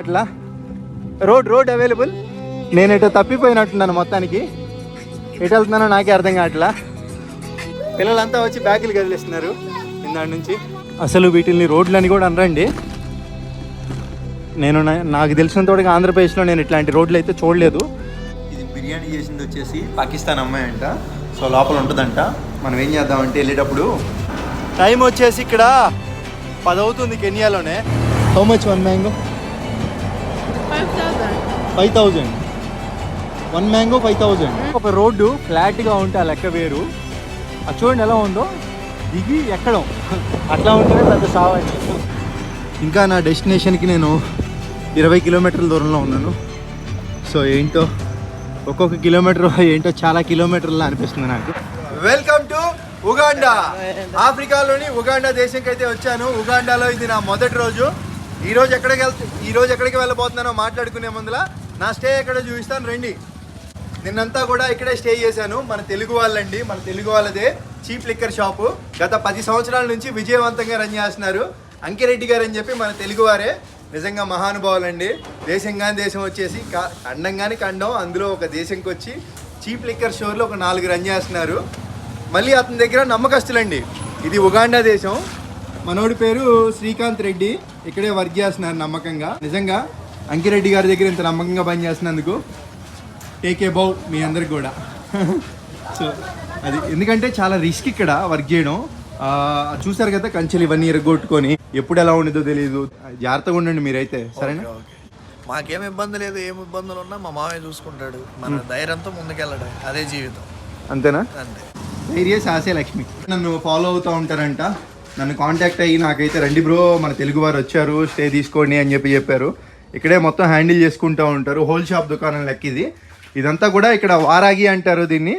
అట్లా? Road road available నేను ఇటు తప్పిపోయినట్టున్నాను మొత్తానికి. ఎటు వెళ్తున్నానో నాకే అర్థం కావట్లా? పిల్లలంతా వచ్చి బ్యాగులు కదిలిస్తున్నారు ఇందాడి నుంచి. అసలు వీటిని రోడ్లని కూడా అనరండి. నేను నాకు తెలిసినంత వరకు ఆంధ్రప్రదేశ్లో నేను ఇట్లాంటి రోడ్లు అయితే చూడలేదు. ఇది బిర్యానీ చేసింది వచ్చేసి పాకిస్తాన్ అమ్మాయి అంట. సో లోపల ఉంటుందంట. మనం ఏం చేద్దామంటే వెళ్ళేటప్పుడు టైం వచ్చేసి ఇక్కడ పది అవుతుంది కెనియాలోనే. How much one mango. Five thousand one mango five thousand ఒక రోడ్డు ఫ్లాట్గా ఉంటే ఆ లెక్క వేరు. అది చూడండి ఎలా ఉందో. దిగి ఎక్కడం. అట్లా ఉంటేనే పెద్ద సావండి ఇంకా నా డెస్టినేషన్కి నేను ఇరవై కిలోమీటర్ల దూరంలో ఉన్నాను. సో ఏంటో ఒక్కొక్క కిలోమీటర్ ఏంటో చాలా కిలోమీటర్లు అనిపిస్తుంది నాకు. వెల్కమ్ టు ఉగాండా ఆఫ్రికాలోని ఉగాండా దేశంకి అయితే వచ్చాను. ఉగాండాలో ఇది నా మొదటి రోజు. ఈరోజు ఎక్కడికి వెళ్తా ఈరోజు ఎక్కడికి వెళ్ళబోతున్నానో మాట్లాడుకునే ముందుల నా స్టే ఎక్కడ చూపిస్తాను రండి. నిన్నంతా కూడా ఇక్కడే స్టే చేశాను. మన తెలుగు వాళ్ళండి మన తెలుగు వాళ్ళదే చీప్ లిక్కర్ షాపు. గత పది సంవత్సరాల నుంచి విజయవంతంగా రన్ చేస్తున్నారు. అంకిరెడ్డి గారు అని చెప్పి మన తెలుగు వారే నిజంగా మహానుభావులండి. దేశం దేశం వచ్చేసి కా- అండంగానే ఖండం అందులో ఒక దేశంకి వచ్చి చీప్ లిక్కర్ షోర్లో ఒక నాలుగు రన్ చేస్తున్నారు. మళ్ళీ అతని దగ్గర నమ్మకస్తులండి. ఇది ఉగాండా దేశం. మనోడి పేరు శ్రీకాంత్ రెడ్డి. ఇక్కడే వర్క్ చేస్తున్నారు నమ్మకంగా. నిజంగా అంకిరెడ్డి గారి దగ్గర ఇంత నమ్మకంగా పనిచేస్తున్నందుకు టేకే బౌ మీ అందరికి కూడా. సో అది ఎందుకంటే చాలా రిస్క్ ఇక్కడ వర్క్ చేయడం. చూసారు కదా కంచెలు ఇవన్నీ ఎరగొట్టుకొని ఎప్పుడు ఎలా ఉండదో తెలియదు జాగ్రత్తగా ఉండండి మీరైతే. సరేనా. మాకేం ఇబ్బంది లేదు ఏం ఇబ్బందులు ఉన్నా మా మామయ్య చూసుకుంటాడు. మన ధైర్యంతో ముందుకెళ్ళడం అదే జీవితం. అంతేనా? అంతే. ధైర్య సాసే లక్ష్మి. నన్ను ఫాలో అవుతూ ఉంటారంట. నన్ను కాంటాక్ట్ అయ్యి నాకైతే రండి బ్రో మన తెలుగు వారు వచ్చారు స్టే తీసుకోండి అని చెప్పి చెప్పారు. ఇక్కడే మొత్తం హ్యాండిల్ చేసుకుంటూ ఉంటారు. హోల్ షాప్ దుకాణం లెక్క ఇది. ఇదంతా కూడా ఇక్కడ వారాగి అంటారు దీన్ని.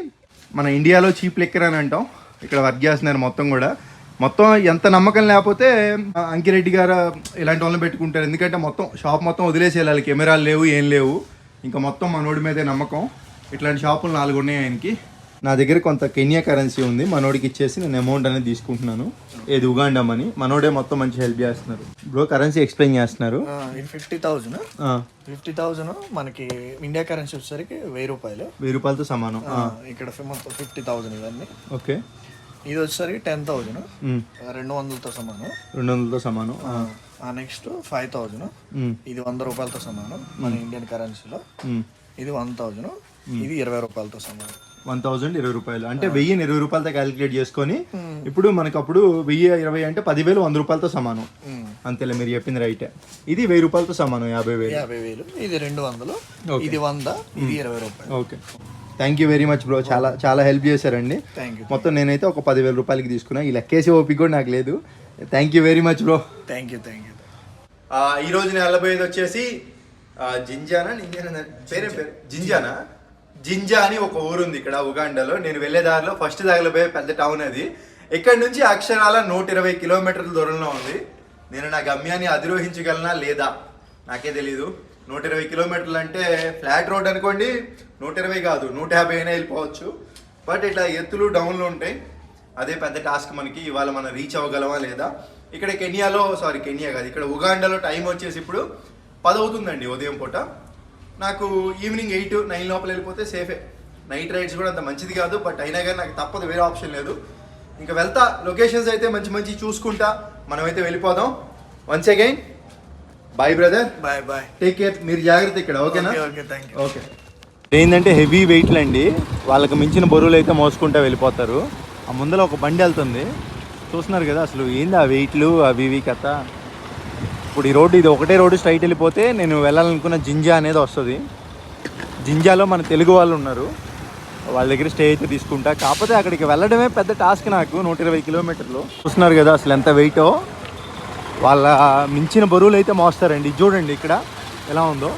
మన ఇండియాలో చీప్ లెక్కర్ అని అంటాం. ఇక్కడ వర్క్ చేస్తున్నారు మొత్తం కూడా. మొత్తం ఎంత నమ్మకం లేకపోతే అంకిరెడ్డి గారు ఇలాంటి వాళ్ళని పెట్టుకుంటారు. ఎందుకంటే మొత్తం షాప్ మొత్తం వదిలేసి వెళ్ళాలి కెమెరాలు లేవు ఏం లేవు. ఇంకా మొత్తం మనోడి మీదే నమ్మకం. ఇట్లాంటి షాపులు నాలుగు ఉన్నాయి ఆయనకి. నా దగ్గర కొంత కెన్యా కరెన్సీ ఉంది. మనోడికి ఇచ్చేసి నేను అమౌంట్ అనేది తీసుకుంటున్నాను. ఏది ఉగాండా మనీ మనోడే మొత్తం మంచి హెల్ప్ చేస్తున్నారు. బ్రో కరెన్సీ ఎక్స్ప్లెయిన్ చేస్తున్నారు. ఫిఫ్టీ థౌజండ్ ఫిఫ్టీ థౌజండ్ మనకి ఇండియా కరెన్సీ వచ్చేసరికి వెయ్యి రూపాయలు. వెయ్యి రూపాయలతో సమానం. ఇక్కడ మొత్తం ఫిఫ్టీ థౌజండ్ ఇవన్నీ. ఓకే. ఇది వచ్చేసరికి టెన్ థౌజండ్ రెండు వందలతో సమానం. రెండు వందలతో సమానం. నెక్స్ట్ ఫైవ్ థౌజండ్ ఇది వంద రూపాయలతో సమానం మన ఇండియన్ కరెన్సీలో. ఇది వన్ థౌజండ్ ఇది ఇరవై రూపాయలతో సమానం. వన్ థౌజండ్ ఇరవై రూపాయలు. అంటే వెయ్యిని ఇరవై రూపాయలతో క్యాలిక్యులేట్ చేసుకొని ఇప్పుడు మనకు అప్పుడు వెయ్యి ఇరవై అంటే పదివేలు వంద రూపాయలతో సమానం. అంతేలే మీరు చెప్పింది రైటే. ఇది వెయ్యి రూపాయలతో సమానం యాభై వేలు. యాభై వేలు ఇది రెండు వందలు ఇది వంద ఇది ఇరవై రూపాయలు. Okay. Thank you very much bro చాలా చాలా హెల్ప్ చేశారండి. మొత్తం నేనైతే ఒక పదివేల రూపాయలకి తీసుకున్నా. ఈ లెక్కేసి ఓపిక కూడా నాకు లేదు. Thank you very much bro thank you thank you ఈ రోజు నేను వెళ్ళబోయేది వచ్చేసి జింజానా నింజానా? పేరే పేరు? జింజానా? జింజా అని ఒక ఊరు ఉంది ఇక్కడ ఉగాండాలో. నేను వెళ్ళే దారిలో ఫస్ట్ తగలబోయే పెద్ద టౌన్ అది. ఇక్కడ నుంచి అక్షరాల నూట ఇరవై కిలోమీటర్ల దూరంలో ఉంది. నేను నా గమ్యాన్ని అధిరోహించగలనా లేదా? నాకే తెలీదు. నూట ఇరవై కిలోమీటర్లు అంటే ఫ్లాట్ రోడ్ అనుకోండి నూట ఇరవై కాదు నూట యాభై అయినా వెళ్ళిపోవచ్చు. బట్ ఇట్లా ఎత్తులు డౌన్లు ఉంటాయి. అదే పెద్ద టాస్క్ మనకి ఇవాళ మనం రీచ్ అవ్వగలమా లేదా? ఇక్కడ కెనియాలో సారీ కెనియా కాదు ఇక్కడ ఉగాండాలో టైం వచ్చేసి ఇప్పుడు పదవుతుందండి ఉదయం పూట. నాకు ఈవినింగ్ ఎయిట్ నైన్ లోపల వెళ్ళిపోతే సేఫే. నైట్ రైడ్స్ కూడా అంత మంచిది కాదు బట్ అయినా కానీ నాకు తప్పదు వేరే ఆప్షన్ లేదు. ఇంకా వెళ్తా లొకేషన్స్ అయితే మంచి మంచి చూసుకుంటా మనమైతే వెళ్ళిపోదాం. Once again bye brother bye bye take care మీరు జాగ్రత్త ఇక్కడ ఓకేనా? Okay okay thank you okay ఏంటంటే హెవీ వెయిట్లు అండి. వాళ్ళకి మించిన బరువులు అయితే మోసుకుంటూ వెళ్ళిపోతారు. ఆ ముందర ఒక బండి వెళ్తుంది. చూస్తున్నారు కదా అసలు ఏంది ఆ వెయిట్లు అవి ఇవి కథ? ఇప్పుడు ఈ రోడ్డు ఇది ఒకటే రోడ్డు స్ట్రైట్ వెళ్ళిపోతే నేను వెళ్ళాలనుకున్న జింజా అనేది వస్తుంది. జింజాలో మన తెలుగు వాళ్ళు ఉన్నారు. వాళ్ళ దగ్గర స్టే అయితే తీసుకుంటా. కాకపోతే అక్కడికి వెళ్ళడమే పెద్ద టాస్క్ నాకు నూట ఇరవై కిలోమీటర్లు. చూస్తున్నారు కదా అసలు ఎంత వెయిటో వాళ్ళ మించిన బరువులు అయితే మోస్తారండి. చూడండి ఇక్కడ ఎలా ఉందో.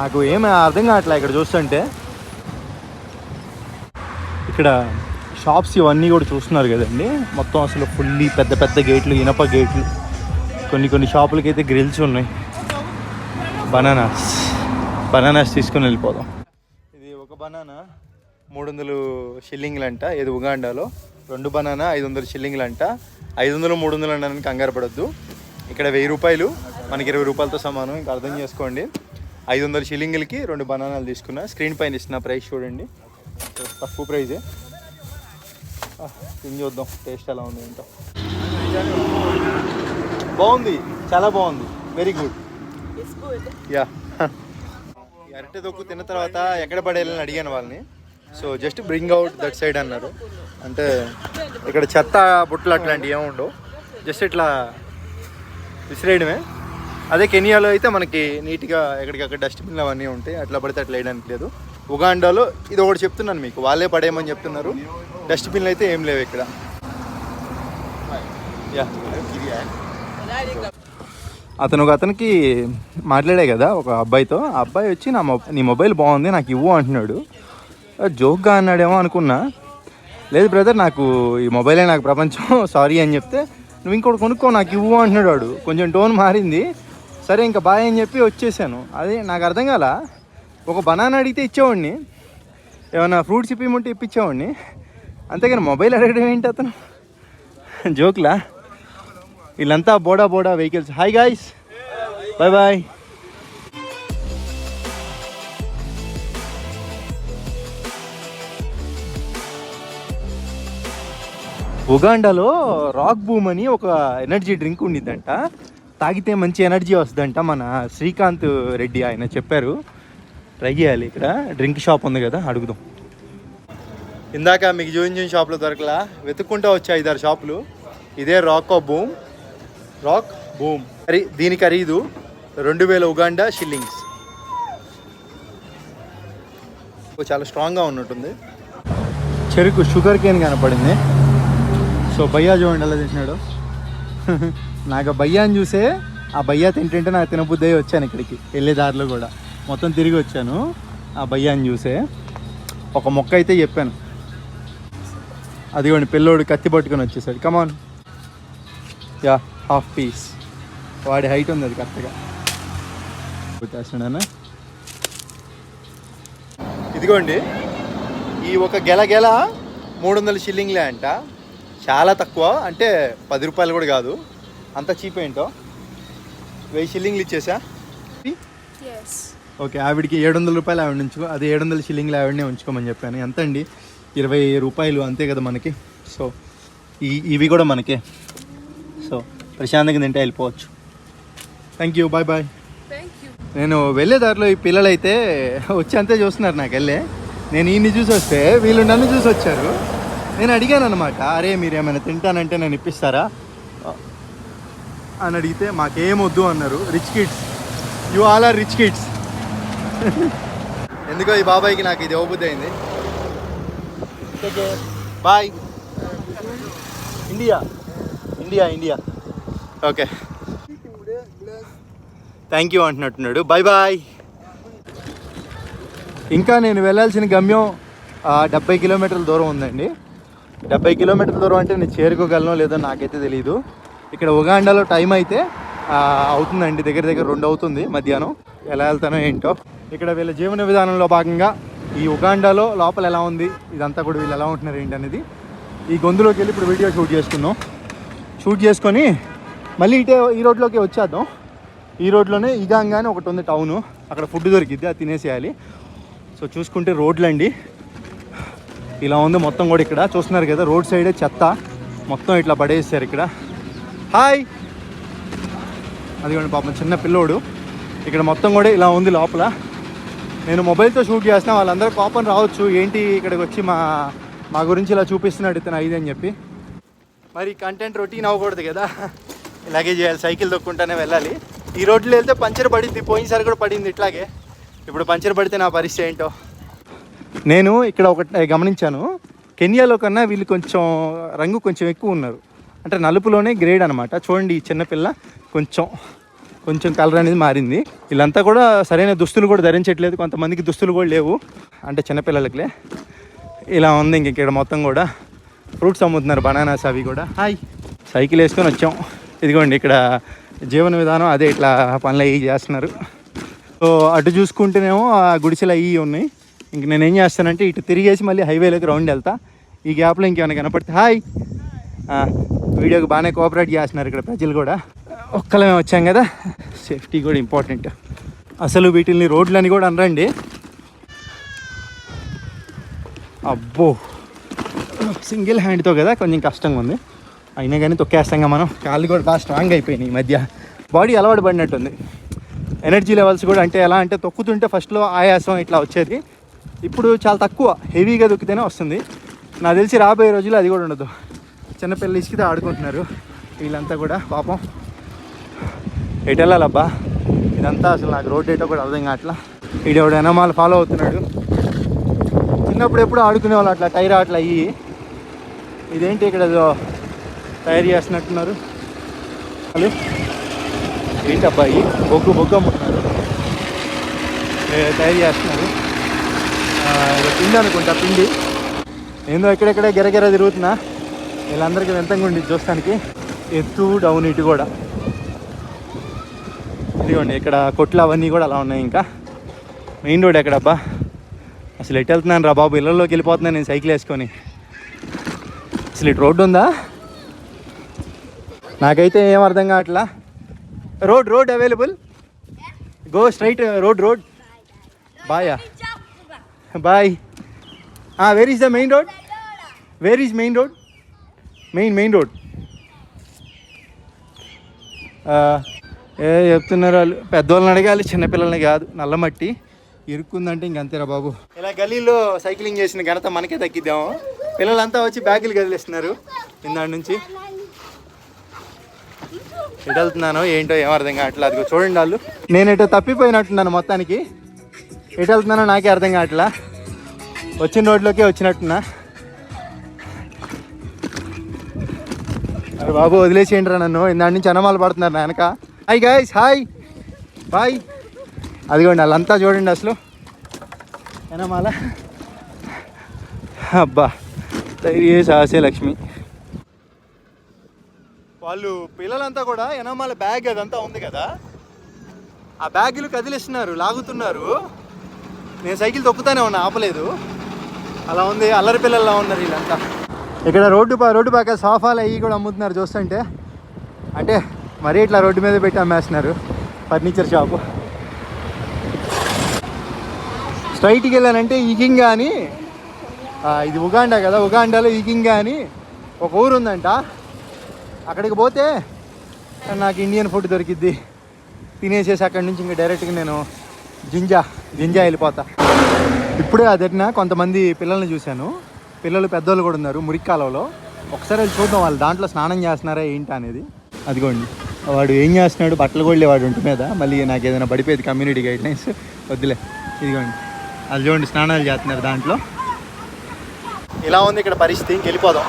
నాకు ఏమి అర్థం కావట్లే ఇక్కడ చూస్తుంటే. ఇక్కడ షాప్స్ ఇవన్నీ కూడా చూస్తున్నారు కదండి. మొత్తం అసలు ఫుల్లీ పెద్ద పెద్ద గేట్లు ఇనప గేట్లు కొన్ని కొన్ని షాపులకి అయితే గ్రిల్స్ ఉన్నాయి. బనానాస్ బనానాస్ తీసుకొని వెళ్ళిపోదాం. ఇది ఒక బనానా మూడు వందలు షిల్లింగ్లు అంట ఇది ఉగాండాలో. రెండు బనానా ఐదు వందలు షిల్లింగ్లు అంట ఐదు వందలు మూడు వందలు అనడానికి కంగారు పడద్దు. ఇక్కడ వెయ్యి రూపాయలు మనకి ఇరవై రూపాయలతో సమానం ఇంకా అర్థం చేసుకోండి. ఐదు వందల షిల్లింగులకి రెండు బనానాలు తీసుకున్నా. స్క్రీన్ పైన ఇస్తున్న ప్రైస్ చూడండి. తక్కువ ప్రైజే. తిని చూద్దాం. టేస్ట్ ఎలా ఉంది ఏంటో. బాగుంది. చాలా బాగుంది. Very good. యా అరటి దొక్కు తిన్న తర్వాత ఎక్కడ పడేయాలని అడిగాను వాళ్ళని. So just bring out that side అన్నారు. అంటే ఇక్కడ చెత్త బుట్టలు అట్లాంటివి ఏమి ఉండవు. జస్ట్ ఇట్లా విసిరేయడమే. అదే కెనియాలో అయితే మనకి నీట్గా ఎక్కడికక్కడ డస్ట్బిన్లు అవన్నీ ఉంటాయి. అట్లా పడితే అట్లా వేయడానికి లేదు. ఉగాండాలో ఇది ఒకటి చెప్తున్నాను మీకు. వాళ్ళే పడేయమని చెప్తున్నారు. డస్ట్బిన్లు అయితే ఏం లేవు ఇక్కడ. యా అతను ఒక అతనికి మాట్లాడే కదా ఒక అబ్బాయితో. ఆ అబ్బాయి వచ్చి నా మొబ్ నీ మొబైల్ బాగుంది నాకు ఇవ్వు అంటున్నాడు. జోక్గా అన్నాడేమో అనుకున్నా. లేదు బ్రదర్ నాకు ఈ మొబైలే నాకు ప్రపంచం సారీ అని చెప్తే నువ్వు ఇంకోటి కొనుక్కో నాకు ఇవ్వు అంటున్నాడు వాడు. కొంచెం టోన్ మారింది. సరే ఇంకా బాయ్ అని చెప్పి వచ్చేసాను. అదే నాకు అర్థం కాల? ఒక బనానా అడిగితే ఇచ్చేవాడిని. ఏమైనా ఫ్రూట్స్ ఇప్పిమంటే ఇప్పించేవాడిని అంతేగాని మొబైల్ అడగడం ఏంటి అతను? జోక్లా? వీళ్ళంతా బోడా Boda vehicles. Hi guys bye bye ఉగాండాలో rock boom అని ఒక ఎనర్జీ డ్రింక్ ఉండిద్దంట. తాగితే మంచి ఎనర్జీ వస్తుందంట మన శ్రీకాంత్ రెడ్డి ఆయన చెప్పారు. ట్రై చేయాలి ఇక్కడ. డ్రింక్ షాప్ ఉంది కదా అడుగుదాం. ఇందాక మీకు చూపించిన షాప్లో దొరకలా. వెతుక్కుంటూ వచ్చాయి ఐదారు షాపులు ఇదే రాక్ బూమ్. రాక్ బూమ్ ఖరీ దీని ఖరీదు రెండు వేల ఉగాండా షిల్లింగ్స్ ఓ, చాలా స్ట్రాంగ్గా ఉన్నట్టుంది. చెరుకు షుగర్ కేన్ కనపడింది. సో భయ్యా చూడండి ఎలా తింటున్నాడు నాకు ఆ భయ్యాని చూసే ఆ భయ్యా తింటుంటే నాకు తినబుద్ధి అయ్యి వచ్చాను ఇక్కడికి. వెళ్ళే దారిలో కూడా. మొత్తం తిరిగి వచ్చాను ఆ భయ్యాని చూసే. ఒక మొక్క అయితే చెప్పాను. అదిగోండి పిల్లోడు కత్తి పట్టుకొని వచ్చేసాడు. Come on ya half piece. వాడి హైట్ ఉంది అది కరెక్ట్గా. వచ్చేస్తున్నాను? ఇదిగోండి. ఈ ఒక గెల గెల మూడు వందల షిల్లింగ్లే అంట. చాలా తక్కువ అంటే పది రూపాయలు కూడా కాదు. అంత చీప్ ఏంటో? వెయ్యి షిల్లింగ్లు ఇచ్చేసా? Yes. ఓకే ఆవిడకి ఏడు వందల రూపాయలు ఆవిడ ఉంచుకో అది ఏడు వందల షిల్లింగ్లు ఆవిడనే ఉంచుకోమని చెప్పాను. ఎంత అండి ఇరవై రూపాయలు అంతే కదా మనకి. సో ఈ ఇవి కూడా మనకే. ప్రశాంతంగా తింటే వెళ్ళిపోవచ్చు. Thank you bye bye. నేను వెళ్ళే దారిలో ఈ పిల్లలైతే వచ్చి అంతే చూస్తున్నారు నాకు వెళ్ళే. నేను ఈయన్ని చూసి వస్తే వీళ్ళు నన్ను చూసి వచ్చారు. నేను అడిగాను అనమాట అరే మీరు ఏమైనా తింటానంటే నేను ఇప్పిస్తారా? అని అడిగితే మాకేం వద్దు అన్నారు. Rich kids you all are rich kids ఎందుకో ఈ బాబాయ్కి నాకు ఇది ఇవ్వబుద్ధి అయింది. Bye India India India okay. Thank you అంటున్నట్టున్నాడు. Bye bye ఇంకా నేను వెళ్ళాల్సిన గమ్యం డెబ్బై కిలోమీటర్ల దూరం ఉందండి. డెబ్బై కిలోమీటర్ల దూరం అంటే నేను చేరుకోగలను లేదో నాకైతే తెలియదు ఇక్కడ ఉగాండాలో టైం అయితే అవుతుందండి. దగ్గర దగ్గర రెండు అవుతుంది మధ్యాహ్నం. ఎలా వెళ్తానో ఏంటో. ఇక్కడ వీళ్ళ జీవన విధానంలో భాగంగా ఈ ఉగాండాలో లోపల ఎలా ఉంది ఇదంతా కూడా వీళ్ళు ఎలా ఉంటున్నారు ఏంటి అనేది ఈ గొంతులోకి వెళ్ళి ఇప్పుడు వీడియో షూట్ చేసుకుందాం. షూట్ చేసుకొని మళ్ళీ ఇటే ఈ రోడ్లోకి వచ్చేద్దాం. ఈ రోడ్లోనే ఇగాంగా అని ఒకటి ఉంది టౌను. అక్కడ ఫుడ్ దొరికిద్ది అది తినేసేయాలి. సో చూసుకుంటే రోడ్లు అండి ఇలా ఉంది మొత్తం కూడా ఇక్కడ. చూస్తున్నారు కదా రోడ్ సైడే చెత్త మొత్తం ఇట్లా పడేసారు ఇక్కడ. హాయ్! అదిగోండి పాపం చిన్న పిల్లోడు. ఇక్కడ మొత్తం కూడా ఇలా ఉంది లోపల. నేను మొబైల్తో షూట్ చేసిన వాళ్ళందరూ కోపం రావచ్చు. ఏంటి ఇక్కడికి వచ్చి మా మా గురించి ఇలా చూపిస్తున్నాడు ఇతను ఐదు అని చెప్పి. మరి కంటెంట్ రొటీన్ అవ్వకూడదు కదా. లగేజ్ చేయాలి సైకిల్ తొక్కుంటానే వెళ్ళాలి. ఈ రోడ్లో వెళ్తే పంచర్ పడింది పోయినసారి కూడా పడింది ఇట్లాగే. ఇప్పుడు పంచర్ పడితే నా పరిస్థితి ఏంటో. నేను ఇక్కడ ఒకటి గమనించాను కెన్యాలో కన్నా వీళ్ళు కొంచెం రంగు కొంచెం ఎక్కువ ఉన్నారు. అంటే నలుపులోనే గ్రేడ్ అనమాట చూడండి ఈ చిన్నపిల్ల కొంచెం కొంచెం కలర్ అనేది మారింది. వీళ్ళంతా కూడా సరైన దుస్తులు కూడా ధరించట్లేదు కొంతమందికి దుస్తులు కూడా లేవు. అంటే చిన్నపిల్లలకిలే ఇలా ఉంది ఇంక ఇక్కడ మొత్తం కూడా. ఫ్రూట్స్ అమ్ముతున్నారు బనానాస్ అవి కూడా. హాయ్. సైకిల్ వేసుకొని వచ్చాం. ఇదిగోండి ఇక్కడ జీవన విధానం అదే ఇట్లా పనులు అవి చేస్తున్నారు. సో అటు చూసుకుంటేనేమో ఆ గుడిసెలు అవి ఉన్నాయి. ఇంక నేను ఏం చేస్తానంటే ఇటు తిరిగేసి మళ్ళీ హైవేలోకి రౌండ్ వెళ్తా. ఈ గ్యాప్లో ఇంకేమైనా కనపడితే హాయ్! వీడియోకి బాగానే కోఆపరేట్ చేస్తున్నారు ఇక్కడ ప్రజలు కూడా. ఒక్కలమే వచ్చాం కదా. సేఫ్టీ కూడా ఇంపార్టెంట్ అసలు వీటిని రోడ్లని కూడా అనరండి. అబ్బో! సింగిల్ హ్యాండ్తో కదా కొంచెం కష్టంగా ఉంది అయినా కానీ తొక్కేస్తాంగా మనం. కాళ్ళు కూడా బాగా స్ట్రాంగ్ అయిపోయినాయి ఈ మధ్య. బాడీ అలవాటు పడినట్టుంది. ఎనర్జీ లెవెల్స్ కూడా అంటే ఎలా అంటే తొక్కుతుంటే ఫస్ట్లో ఆయాసం ఇట్లా వచ్చేది. ఇప్పుడు చాలా తక్కువ హెవీగా దొక్కితేనే వస్తుంది. నాకు తెలిసి రాబోయే రోజుల్లో అది కూడా ఉండదు. చిన్నపిల్లలు ఇసుకితే ఆడుకుంటున్నారు వీళ్ళంతా కూడా పాపం. ఎటు వెళ్ళాలబ్బా? ఇదంతా అసలు నాకు రోడ్ ఏటో కూడా అర్థం కావట్లా. వీడెవడు ఎనమాలు ఫాలో అవుతున్నాడు. చిన్నప్పుడు ఎప్పుడు ఆడుకునే వాళ్ళు అట్లా టైర్ అట్లా అయ్యి. ఇదేంటి ఇక్కడ తయారు చేస్తున్నట్టున్నారు. హలో ఏంటి అబ్బాయి? బొగ్గు బొగ్గు అమ్ముతున్నారు. తయారు చేస్తున్నారు. పిండి అనుకుంటా పిండి. నేను ఎక్కడెక్కడే గిరగిర తిరుగుతున్నా. వీళ్ళందరికీ వింతంగా ఉండి చూస్తానికి. ఎత్తు డౌన్ ఇటు కూడా. ఇదిగోండి ఇక్కడ కొట్లు అవన్నీ కూడా అలా ఉన్నాయి ఇంకా. మెయిన్ రోడ్ ఎక్కడబ్బా అసలు ఎటు వెళ్తున్నాను రా బాబు? ఇళ్ళల్లోకి వెళ్ళిపోతున్నాను నేను సైకిల్ వేసుకొని. అసలు ఇటు రోడ్డు ఉందా? నాకైతే ఏం అర్థం కావట్లా? Road road available go straight road road బాయా bye where is the main road where is main road main main road ఏ చెప్తున్నారు వాళ్ళు? పెద్దవాళ్ళని అడగాలి చిన్నపిల్లల్ని కాదు. నల్ల మట్టి ఇరుక్కుందంటే ఇంకంతేరా బాబు. ఇలా గలీలో సైక్లింగ్ చేసిన ఘనత మనకే తగ్గిద్దాము పిల్లలంతా వచ్చి బ్యాగులు కదిలిస్తున్నారు. ఇందాడి నుంచి. ఎటు వెళ్తున్నానో ఏంటో ఏం అర్థం కావట్లేదు. అదిగో చూడండి వాళ్ళు. నేను ఎటో తప్పిపోయినట్టున్నాను మొత్తానికి. ఎటు వెళ్తున్నానో నాకే అర్థం కావట్లా. వచ్చిన రోడ్లోకే వచ్చినట్టున్నా. అరే బాబు వదిలేసేయండి నన్ను. ఇందాడి నుంచి అనమాలు పడుతున్నారు వెనక. హాయ్ గాయస్ హాయ్ బాయ్ అదిగోండి వాళ్ళంతా చూడండి అసలు. ఎనమాల అబ్బా ధైర్య సాహసే లక్ష్మి. వాళ్ళు పిల్లలంతా కూడా ఎనమాల బ్యాగ్ అదంతా ఉంది కదా. ఆ బ్యాగులు కదిలిస్తున్నారు లాగుతున్నారు. నేను సైకిల్ తొక్కుతానే ఉన్నా ఆపలేదు. అలా ఉంది అల్లరి పిల్లల్లా ఉన్నారు వీళ్ళంతా. ఇక్కడ రోడ్డు పా రోడ్డు పక్క సోఫాలు అవి కూడా అమ్ముతున్నారు చూస్తుంటే. అంటే మరీ ఇట్లా రోడ్డు మీద పెట్టి అమ్మేస్తున్నారు ఫర్నిచర్ షాపు. స్ట్రైట్కి వెళ్ళానంటే ఈగింగా అని ఇది ఉగాండా కదా ఉగాండాలో ఈగింగా అని ఒక ఊరు ఉందంట అక్కడికి పోతే నాకు ఇండియన్ ఫుడ్ దొరికిద్ది. తినేసేసి అక్కడి నుంచి ఇంకా డైరెక్ట్గా నేను జింజా జింజా వెళ్ళిపోతా. ఇప్పుడే అదటిన కొంతమంది పిల్లల్ని చూశాను. పిల్లలు పెద్దోళ్ళు కూడా ఉన్నారు మురిక్కాలలో ఒకసారి వెళ్ళి చూద్దాం వాళ్ళు దాంట్లో స్నానం చేస్తున్నారా ఏంటి అనేది. అదిగోండి. వాడు ఏం చేస్తున్నాడు? బట్టలు కూడా వాడు ఉంటు మీద. మళ్ళీ నాకు ఏదైనా పడిపోయేది కమ్యూనిటీ గైడ్లైన్స్ వద్దులే. ఇదిగోండి. అది చూడండి స్నానాలు చేస్తున్నారు దాంట్లో. ఇలా ఉంది ఇక్కడ పరిస్థితి. ఇంకెళ్ళిపోదాం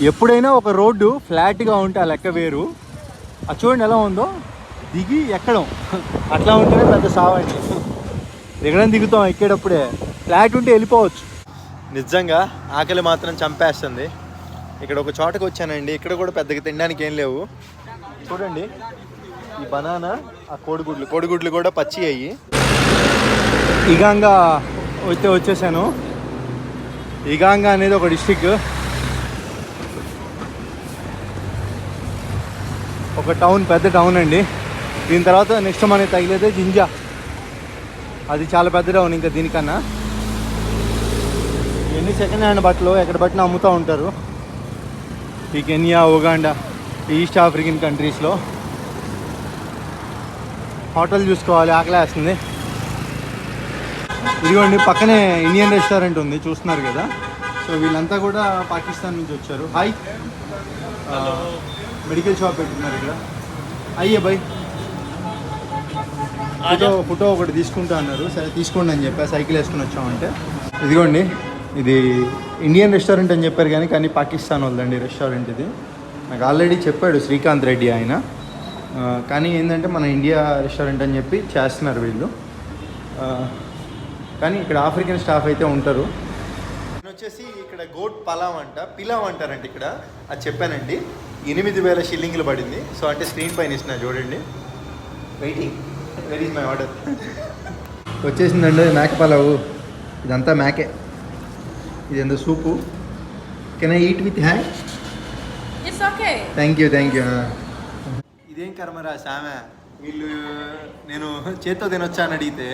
ఎప్పుడైనా ఒక రోడ్డు ఫ్లాట్గా ఉంటే ఆ లెక్క వేరు. అది చూడండి ఎలా ఉందో. దిగి ఎక్కడం. అట్లా ఉంటేనే పెద్ద సావండి దిగడం దిగుతాం ఎక్కేటప్పుడే. ఫ్లాట్ ఉంటే వెళ్ళిపోవచ్చు. నిజంగా ఆకలి మాత్రం చంపేస్తుంది. ఇక్కడ ఒక చోటకు వచ్చానండి. ఇక్కడ కూడా పెద్దగా తినడానికి ఏం లేవు. చూడండి. ఈ బనానా ఆ కోడిగుడ్లు. కోడిగుడ్లు కూడా పచ్చి అయ్యి. ఇగాంగా వచ్చే వచ్చేసాను. ఇగాంగా అనేది ఒక డిస్టిక్. ఒక టౌన్ పెద్ద టౌన్ అండి. దీని తర్వాత నెక్స్ట్ మనకి తగిలేదే జింజా. అది చాలా పెద్ద టౌన్ ఇంకా దీనికన్నా. ఎన్ని సెకండ్ హ్యాండ్ బట్టలు ఎక్కడ బట్టిన అమ్ముతూ ఉంటారు. ఈ కెన్యా ఉగాండా ఈస్ట్ ఆఫ్రికన్ కంట్రీస్లో. హోటల్ చూసుకోవాలి ఆకలేస్తుంది ఇదిగోండి పక్కనే ఇండియన్ రెస్టారెంట్ ఉంది చూస్తున్నారు కదా. సో వీళ్ళంతా కూడా పాకిస్తాన్ నుంచి వచ్చారు. హాయ్. మెడికల్ షాప్ పెట్టున్నారు ఇక్కడ. అయ్యే బై. ఫోటో ఫోటో ఒకటి తీసుకుంటా అన్నారు. సరే తీసుకోండి అని చెప్పా. సైకిల్ వేసుకుని వచ్చామంటే. ఇదిగోండి ఇది ఇండియన్ రెస్టారెంట్ అని చెప్పారు కానీ కానీ పాకిస్తాన్ వాళ్ళండి రెస్టారెంట్ ఇది. నాకు ఆల్రెడీ చెప్పాడు శ్రీకాంత్ రెడ్డి ఆయన. కానీ ఏంటంటే మన ఇండియా రెస్టారెంట్ అని చెప్పి చేస్తున్నారు వీళ్ళు. కానీ ఇక్కడ ఆఫ్రికన్ స్టాఫ్ అయితే ఉంటారు. నేను వచ్చేసి ఇక్కడ గోట్ పలావ్ అంట పిలావ్ అంటారంట ఇక్కడ. అది చెప్పానండి. ఎనిమిది వేల షిల్లింగ్లు పడింది. సో అంటే స్క్రీన్ పైన ఇస్తున్నా చూడండి. Waiting very is my order వచ్చేసిందండి మేక పలావు ఇదంతా మేకే. ఇది ఎంత soup. Can I eat with hand. Thank you thank you ఇదేం కర్మరా సామె వీళ్ళు నేను చేత్తో తినొచ్చా అని అడిగితే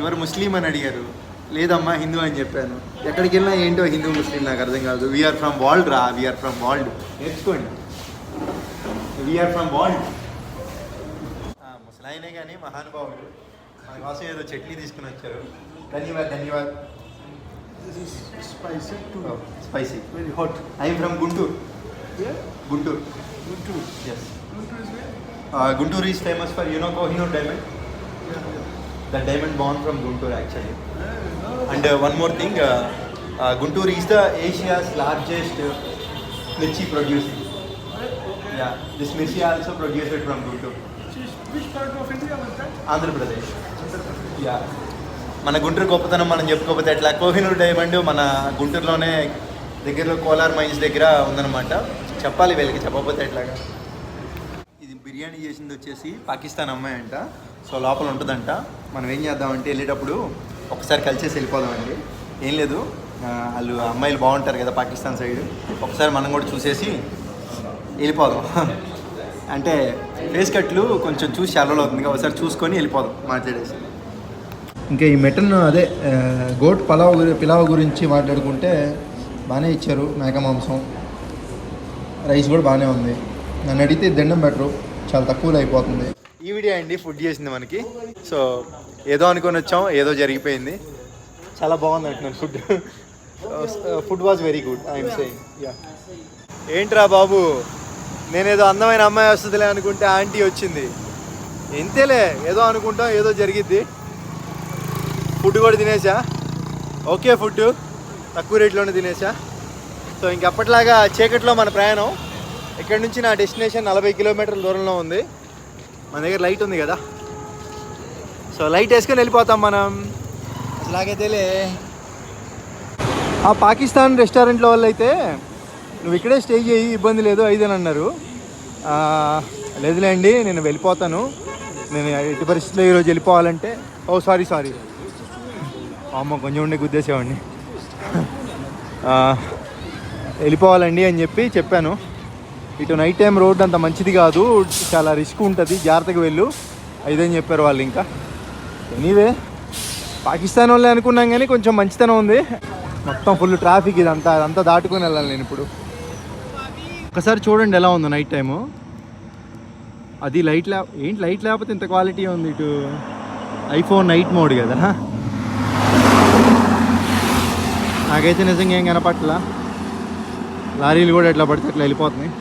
ఎవరు ముస్లిం అని అడిగారు. లేదమ్మా హిందూ అని చెప్పాను. ఎక్కడికి వెళ్ళినా ఏంటో హిందూ ముస్లిం నాకు అర్థం కాదు. వీఆర్ ఫ్రమ్ వరల్డ్ రా వీఆర్ ఫ్రమ్ వరల్డ్ నేర్చుకోండి. వీఆర్ ఫ్రమ్ వరల్డ్ ముసలాయనే కానీ మహానుభావుడు మన కోసం ఏదో చట్నీ తీసుకుని వచ్చారు ధన్యవాద్ ధన్యవాద్ too. Spicy Very hot. I'm from Guntur? Guntur Guntur. Yes? Guntur is famous for you know Kohinoor diamond. The diamond born from Guntur actually. And one more thing Guntur is the Asia's largest mirchi producing Okay. Yeah this mirchi also produced from Guntur Which, part of India was that? Andhra Pradesh yeah మన గుంటూరు గొప్పతనం మనం చెప్పుకోకపోతే ఎట్లా Kohinoor diamond మన గుంటూరులోనే దగ్గరలో Kolar mines దగ్గర ఉందన్నమాట. చెప్పాలి వీళ్ళకి చెప్పకపోతే ఎట్లాగా? ఇది బిర్యానీ చేసింది వచ్చేసి పాకిస్తాన్ అమ్మాయి అంట. సో లోపల ఉంటుందంట. మనం ఏం చేద్దామంటే వెళ్ళేటప్పుడు ఒకసారి కలిసేసి వెళ్ళిపోదామండి. ఏం లేదు. వాళ్ళు అమ్మాయిలు బాగుంటారు కదా పాకిస్తాన్ సైడ్. ఒకసారి మనం కూడా చూసేసి వెళ్ళిపోదాం. అంటే ఫేస్ కట్లు కొంచెం చూసి రోజులు అవుతుంది ఒకసారి చూసుకొని వెళ్ళిపోదాం మాట్లాడేసి. ఇంకా ఈ మెటన్ అదే గోట్ పలావ్ గురి పిలావ్ గురించి మాట్లాడుకుంటే బాగానే ఇచ్చారు మేక మాంసం. రైస్ కూడా బాగానే ఉంది. నన్ను అడిగితే దండం బెటరు చాలా తక్కువలో అయిపోతుంది. ఈ వీడియో అండి ఫుడ్ చేసింది మనకి. సో ఏదో అనుకొని వచ్చాం ఏదో జరిగిపోయింది. చాలా బాగుంది అంటున్నాను food. Food was very good I'm saying ya ఏంట్రా బాబు? నేనేదో అందమైన అమ్మాయి వస్తుందిలే అనుకుంటే ఆంటీ వచ్చింది. ఎంతేలే ఏదో అనుకుంటాం ఏదో జరిగిద్ది. ఫుడ్ కూడా తినేసా? ఓకే ఫుడ్ తక్కువ రేట్లోనే తినేసా. సో ఇంకెప్పటిలాగా చీకట్లో మన ప్రయాణం. ఇక్కడ నుంచి నా డెస్టినేషన్ నలభై కిలోమీటర్ల దూరంలో ఉంది. మన దగ్గర లైట్ ఉంది కదా. సో లైట్ వేసుకొని వెళ్ళిపోతాం మనం. అసలాగైతేలే ఆ పాకిస్తాన్ రెస్టారెంట్లో వాళ్ళు అయితే నువ్వు ఇక్కడే స్టే చేయి ఇబ్బంది లేదు ఐదు అని అన్నారు లేదులేండి నేను వెళ్ళిపోతాను. నేను ఎట్టి పరిస్థితుల్లో ఈరోజు వెళ్ళిపోవాలంటే ఓ సారీ సారీ. అమ్మ కొంచెం ఉండే గుద్దేసేవాడిని. వెళ్ళిపోవాలండి అని చెప్పి చెప్పాను. ఇటు నైట్ టైం రోడ్ అంత మంచిది కాదు చాలా రిస్క్ ఉంటుంది జాగ్రత్తగా వెళ్ళు. ఐదని చెప్పారు వాళ్ళు ఇంకా. ఎనీవే పాకిస్తాన్ వాళ్ళే అనుకున్నాం కానీ కొంచెం మంచితనం ఉంది. మొత్తం ఫుల్ ట్రాఫిక్ ఇదంతా అదంతా దాటుకుని వెళ్ళాలి నేను ఇప్పుడు. ఒకసారి చూడండి ఎలా ఉందో నైట్ టైము అది లైట్ లే ఏంటి లైట్ లేకపోతే ఇంత క్వాలిటీ ఉంది ఇటు? ఐఫోన్ నైట్ మోడ్ కదా. నాకైతే నిజంగా ఏం కనపట్ల. లారీలు కూడా ఎట్లా పడితే అట్లా వెళ్ళిపోతున్నాయి.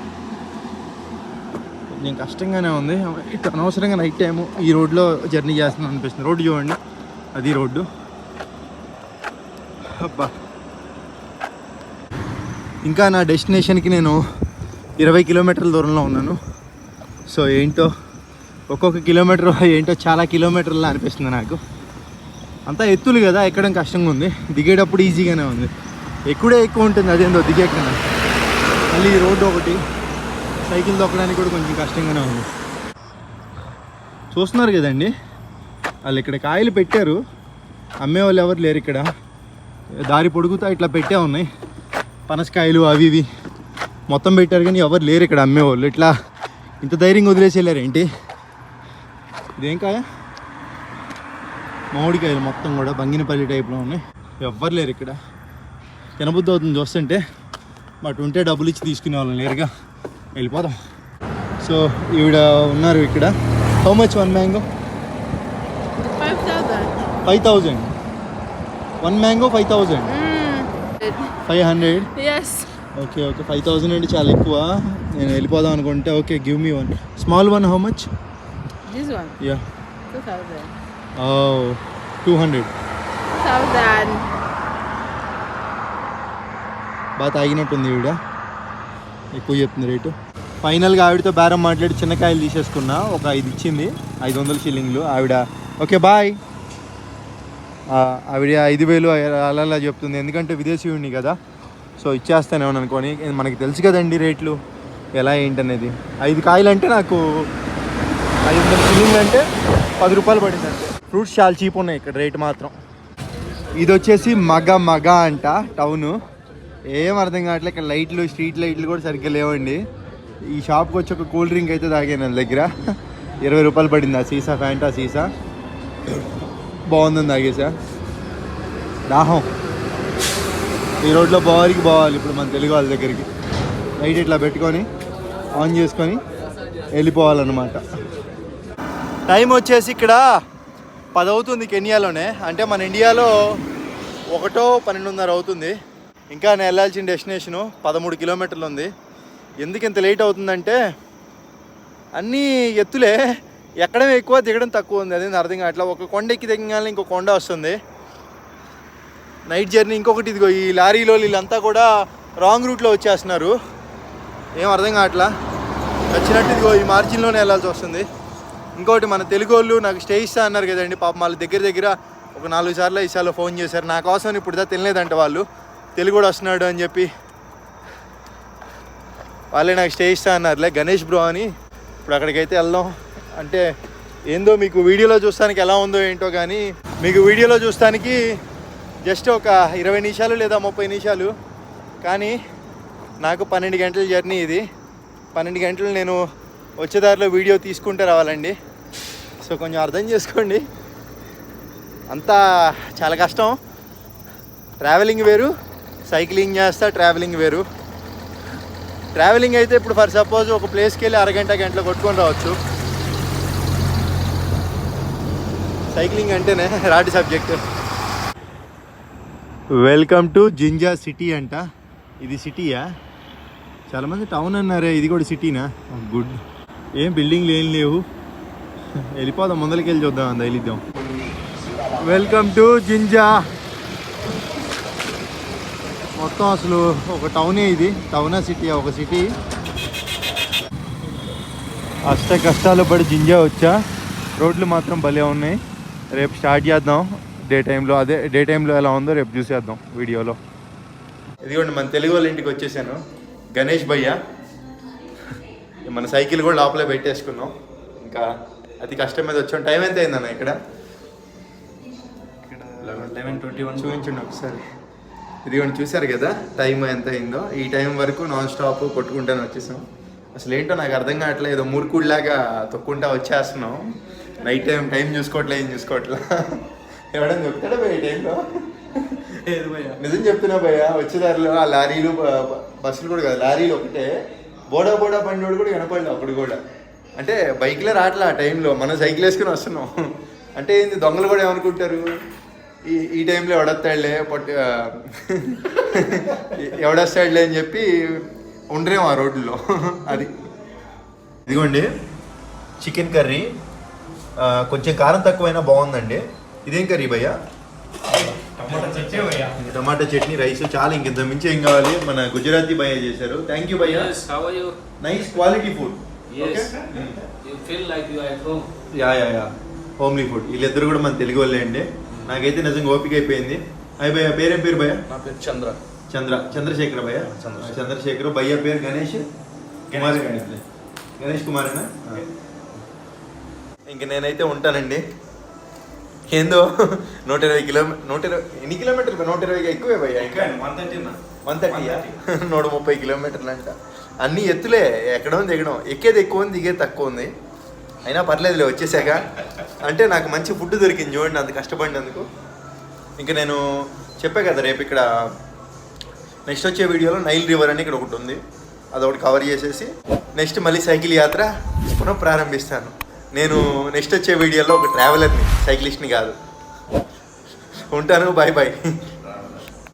నేను కష్టంగానే ఉంది. ఇటు అనవసరంగా నైట్ టైము ఈ రోడ్లో జర్నీ చేస్తున్నాను అనిపిస్తుంది. రోడ్డు చూడండి. అది రోడ్డు. అబ్బా. ఇంకా నా డెస్టినేషన్కి నేను ఇరవై కిలోమీటర్ల దూరంలో ఉన్నాను. సో ఏంటో ఒక్కొక్క కిలోమీటర్ ఏంటో చాలా కిలోమీటర్లు అనిపిస్తుంది నాకు. అంతా ఎత్తులు కదా ఎక్కడం కష్టంగా ఉంది. దిగేటప్పుడు ఈజీగానే ఉంది. ఎక్కుడే ఎక్కువ ఉంటుంది అదేందో దిగేకన్నా. మళ్ళీ ఈ రోడ్డు ఒకటి సైకిల్ తొక్కడానికి కూడా కొంచెం కష్టంగానే ఉంది. చూస్తున్నారు కదండి వాళ్ళు ఇక్కడ కాయలు పెట్టారు. అమ్మే వాళ్ళు ఎవరు లేరు ఇక్కడ. దారి పొడుగుతా ఇట్లా పెట్టే ఉన్నాయి. పనసకాయలు అవి ఇవి. మొత్తం పెట్టారు కానీ ఎవరు లేరు ఇక్కడ అమ్మేవాళ్ళు. ఇట్లా ఇంత ధైర్యంగా వదిలేసి వెళ్ళారు ఏంటి? ఇదేం కాయ? మామిడికాయలు మొత్తం కూడా బంగినపల్లి టైప్లో ఉన్నాయి. ఎవ్వరు లేరు ఇక్కడ. తినబుద్ధి అవుతుంది చూస్తుంటే. బట్ ఉంటే డబ్బులు ఇచ్చి తీసుకునే వాళ్ళం లేరుగా వెళ్ళిపోదాం. సో ఈవిడ ఉన్నారు ఇక్కడ. How much one mango 5,000. Five thousand one mango five thousand. Five hundred. Okay okay five thousand అంటే చాలా ఎక్కువ. నేను వెళ్ళిపోదాం అనుకుంటే okay give me one small one how much. Ya 2,000. Oh two hundred 2,000. బాగా తాగినట్టుంది ఈవిడ. ఎక్కువ చెప్తుంది రేటు. ఫైనల్గా ఆవిడతో బేరం మాట్లాడి చిన్న కాయలు తీసేసుకున్నా. ఒక ఐదు ఇచ్చింది. ఐదు వందల షిల్లింగ్లు ఆవిడ ఓకే బాయ్ ఆవిడ ఐదు వేలు అలా అలా చెప్తుంది. ఎందుకంటే విదేశీయుడిని కదా. సో ఇచ్చేస్తానేమో అనుకోని. మనకి తెలుసు కదండి రేట్లు ఎలా ఏంటనేది. ఐదు కాయలు అంటే నాకు ఐదు వందల షిల్లింగ్ అంటే పది రూపాయలు పడింది ఫ్రూట్స్ చాలా చీప్ ఉన్నాయి ఇక్కడ రేట్ మాత్రం. ఇది వచ్చేసి మగ మగ అంట టౌను. ఏం అర్థం కావట్లేదు ఇక్కడ లైట్లు స్ట్రీట్ లైట్లు కూడా సరిగ్గా లేవండి. ఈ షాప్కి వచ్చి ఒక కూల్ డ్రింక్ అయితే తాగాను నా దగ్గర. ఇరవై రూపాయలు పడింది ఆ సీసా ఫ్యాంటా సీసా. బాగుందని తాగేసా. దాహం. ఈ రోడ్లో బారికి పోవాలి ఇప్పుడు మన తెలుగు వాళ్ళ దగ్గరికి. లైట్ ఇట్లా పెట్టుకొని ఆన్ చేసుకొని వెళ్ళిపోవాలన్నమాట. టైం వచ్చేసి ఇక్కడ పది అవుతుంది కెనియాలోనే. అంటే మన ఇండియాలో ఒకటో పన్నెండున్నర అవుతుంది. ఇంకా నేను వెళ్ళాల్సిన డెస్టినేషను పదమూడు కిలోమీటర్లు ఉంది. ఎందుకు ఇంత లేట్ అవుతుందంటే అన్నీ ఎత్తులే. ఎక్కడం ఎక్కువ దిగడం తక్కువ ఉంది. అది అర్థం కావట్లా. ఒక కొండ ఎక్కి దిగగానే ఇంకో కొండ వస్తుంది. నైట్ జర్నీ ఇంకొకటి ఇదిగో ఈ లారీలో వీళ్ళంతా కూడా రాంగ్ రూట్లో వచ్చేస్తున్నారు. ఏం అర్థం కావట్లా? వచ్చినట్టు ఇదిగో ఈ మార్జిన్లోనే వెళ్ళాల్సి వస్తుంది. ఇంకోటి మన తెలుగు వాళ్ళు నాకు స్టే ఇస్తా అన్నారు కదండి పాపం వాళ్ళ దగ్గర దగ్గర ఒక నాలుగు సార్లు ఐదు సార్లు ఫోన్ చేశారు. నా కోసం ఇప్పుడు దా తినలేదంట వాళ్ళు. తెలుగు కూడా వస్తున్నాడు అని చెప్పి వాళ్ళే నాకు స్టే ఇస్తా అన్నారులే. గణేష్ బ్రో అని ఇప్పుడు అక్కడికైతే వెళ్దాం. అంటే ఏందో మీకు వీడియోలో చూస్తానికి ఎలా ఉందో ఏంటో కానీ మీకు వీడియోలో చూస్తానికి జస్ట్ ఒక ఇరవై నిమిషాలు లేదా ముప్పై నిమిషాలు. కానీ నాకు పన్నెండు గంటల జర్నీ ఇది. పన్నెండు గంటలు నేను వచ్చేదారిలో వీడియో తీసుకుంటే రావాలండి. సో కొంచెం అర్థం చేసుకోండి. అంతా చాలా కష్టం. ట్రావెలింగ్ వేరు సైక్లింగ్ చేస్తా ట్రావెలింగ్ వేరు. ట్రావెలింగ్ అయితే ఇప్పుడు ఫర్ సపోజ్ ఒక ప్లేస్కి వెళ్ళి అరగంట గంటలో కొట్టుకొని రావచ్చు. సైక్లింగ్ అంటేనే రాటి subject. Welcome to Jinja city అంట. ఇది సిటీయా? చాలామంది టౌన్ అన్నారే ఇది కూడా సిటీనా? గుడ్. ఏం బిల్డింగ్లు ఏం లేవు? వెళ్ళిపోదాం ముందరికి వెళ్ళి చూద్దాం అంద వెళ్ళిద్దాం వెల్కమ్ టు జింజా. మొత్తం అసలు ఒక టౌనే ఇది. టౌనా సిటీ ఒక సిటీ? అష్ట కష్టాలు పడి జింజా వచ్చా. రోడ్లు మాత్రం భలే ఉన్నాయి. రేపు స్టార్ట్ చేద్దాం. డే టైంలో అదే డే టైంలో ఎలా ఉందో రేపు చూసేద్దాం వీడియోలో. ఇదిగోండి మన తెలుగు వాళ్ళ ఇంటికి వచ్చేసాను. గణేష్ భయ్య. మన సైకిల్ కూడా లోపలే పెట్టేసుకున్నాం. ఇంకా అతి కష్టం మీద వచ్చాం. టైం ఎంత అయిందన్న ఇక్కడ? లెవెన్ ట్వంటీ వన్ చూపించండి ఒకసారి. ఇదిగోండి చూశారు కదా టైం ఎంత అయిందో? ఈ టైం వరకు నాన్ స్టాప్ కొట్టుకుంటానే వచ్చేసాం. అసలు ఏంటో నాకు అర్థం కావట్లేదు. ఏదో మూర్ఖుడిలాగా తొక్కుంటా వచ్చేస్తున్నాం. నైట్ టైం టైం చూసుకోవట్లే ఏం చూసుకోవట్లే. ఎవడన్నా దొక్కుతాడా భయ టైంలో? ఏది భయ్యా? నిజం చెప్తున్నా భయ్య వచ్చేదారిలో ఆ లారీలు బస్సులు కూడా కాదు లారీలు ఒకటే. బోడా బోడా బండి కూడా కనపడలే అప్పుడు కూడా. అంటే బైక్లో రావట్లే ఆ టైంలో మనం సైకిల్ వేసుకుని వస్తున్నాం. అంటే ఏంది దొంగలు కూడా ఏమనుకుంటారు? ఈ ఈ టైంలో ఎవడొస్తాడులే పొట్టి ఎవడొస్తాడులే అని చెప్పి ఉండరేమో ఆ రోడ్లో అది. ఇదిగోండి చికెన్ కర్రీ. కొంచెం కారం తక్కువైనా బాగుందండి. ఇదేం కర్రీ భయ్యా? టమాటా చట్నీ రైస్ చాలా ఇంత మించి ఏం కావాలి? మన గుజరాతీ భయ్య చేశారు. థ్యాంక్ యూ భయ్య. Yes, how are you? Nice quality food Yes. You feel like you are at home. Ya ya ya homely food వీళ్ళిద్దరు కూడా మన తెలుగు వాళ్ళే అండి. నాకైతే నిజంగా ఓపిక అయిపోయింది. అయ్యి భయ్య పేరేం పేరు భయ్య? నా పేరు చంద్ర. చంద్ర. చంద్రశేఖర్ భయ్య? చంద్రశేఖర్. చంద్రశేఖర్. భయ్య పేరు గణేష్. కుమార్ గణేష్ కుమారేనా? ఇంక నేనైతే ఉంటానండి. ఏందో? నూట ఇరవై కిలోమీ నూట ఇరవై ఎన్ని కిలోమీటర్లు నూట ఇరవై ఎక్కువే భయ్య? ఇంకా వన్ థర్టీ వన్ థర్టీయా నూట ముప్పై కిలోమీటర్లు అంట అన్నీ ఎత్తులే ఎక్కడం దిగడం ఎక్కేది ఎక్కువ ఉంది దిగేది తక్కువ ఉంది. అయినా పర్లేదులే వచ్చేసాక. అంటే నాకు మంచి ఫుడ్ దొరికింది చూడండి అంత కష్టపడినందుకు. ఇంకా నేను చెప్పా కదా రేపు ఇక్కడ నెక్స్ట్ వచ్చే వీడియోలో నైల్ రివర్ అని ఇక్కడ ఒకటి ఉంది. అదొకటి కవర్ చేసేసి నెక్స్ట్ మళ్ళీ సైకిల్ యాత్ర పునః ప్రారంభిస్తాను నేను నెక్స్ట్ వచ్చే వీడియోలో ఒక ట్రావెలర్ని సైక్లిస్ట్ని కాదు. ఉంటాను బాయ్ బాయ్